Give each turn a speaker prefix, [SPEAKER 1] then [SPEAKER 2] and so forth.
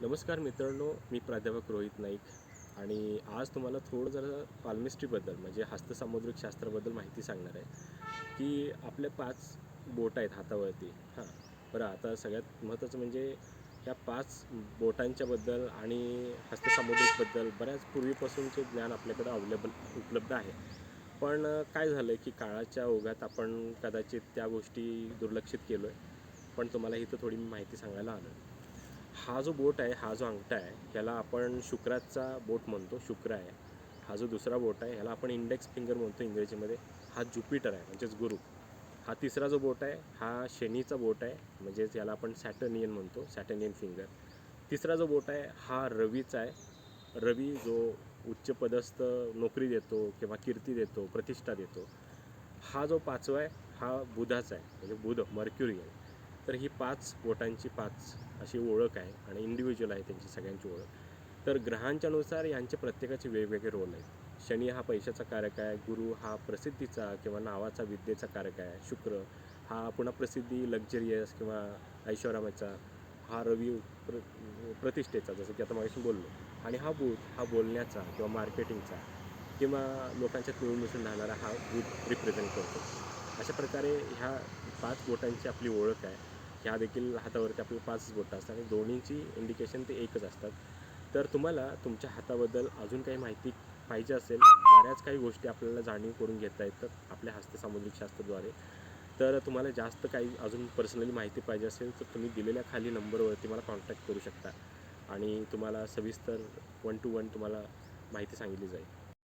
[SPEAKER 1] नमस्कार मित्रांनो मी प्राध्यापक रोहित नाईक आणि आज तुम्हाला थोडं जरा पाल्मिस्ट्रीबद्दल म्हणजे हस्तसामुद्रिक शास्त्राबद्दल माहिती सांगणार आहे. की आपले पाच बोट आहेत हातावरती. हां बरं आता सगळ्यात महत्त्वाचं म्हणजे या पाच बोटांच्याबद्दल आणि हस्तसामुद्रिकबद्दल बऱ्याच पूर्वीपासूनचे ज्ञान आपल्याकडं अवेलेबल उपलब्ध आहे. पण काय झालं की काळाच्या ओघात आपण कदाचित त्या गोष्टी दुर्लक्षित केलो आहे पण तुम्हाला इथं थोडी मी माहिती सांगायला आलो हा जो बोट आहे हा जो अंगठा आहे ह्याला आपण शुक्राचा बोट म्हणतो शुक्र आहे. हा जो दुसरा बोट आहे ह्याला आपण इंडेक्स फिंगर म्हणतो इंग्रजीमध्ये. हा ज्युपिटर आहे म्हणजेच गुरु. हा तिसरा जो बोट आहे हा शनीचा बोट आहे म्हणजेच याला आपण सॅटर्नियन म्हणतो सॅटर्नियन फिंगर तिसरा जो बोट आहे हा रवीचा आहे. रवी जो उच्च पदस्थ नोकरी देतो किंवा कीर्ती देतो प्रतिष्ठा देतो. हा जो पाचवा आहे हा बुधाचा आहे म्हणजे बुध मर्क्युरी आहे. तर ही पाच बोटांची पाच अशी ओळख आहे आणि इंडिव्हिज्युअल आहे त्यांची सगळ्यांची ओळख. तर ग्रहांच्यानुसार यांचे प्रत्येकाचे वेगवेगळे रोल आहेत. शनी हा पैशाचा कारक आहे गुरु हा प्रसिद्धीचा किंवा नावाचा विद्येचा कारक आहे. शुक्र हा पुन्हा प्रसिद्धी लक्झरियस किंवा ऐश्वरामाचा हा रवी प्र प्रतिष्ठेचा जसं की आता मागेशी बोललो. आणि हा बूथ हा बोलण्याचा किंवा मार्केटिंगचा किंवा लोकांच्या तुळून मिसळून राहणारा हा बूथ रिप्रेझेंट करतो. अशा प्रकारे ह्या पाच बोटांची आपली ओळख आहे. ह्या देखील हातावरती आपले पाच बोटं असतात आणि दोन्हीची इंडिकेशन ते एकच असतात. तर तुम्हाला तुमच्या हाताबद्दल अजून काही माहिती पाहिजे असेल बऱ्याच काही गोष्टी आपल्याला जाणीव करून घेता येतात आपल्या हस्तसामुद्रिक शास्त्राद्वारे. तर तुम्हाला जास्त काही अजून पर्सनली माहिती पाहिजे असेल तर तुम्ही दिलेल्या खाली नंबरवरती मला कॉन्टॅक्ट करू शकता आणि तुम्हाला सविस्तर वन टू वन तुम्हाला माहिती सांगितली जाईल.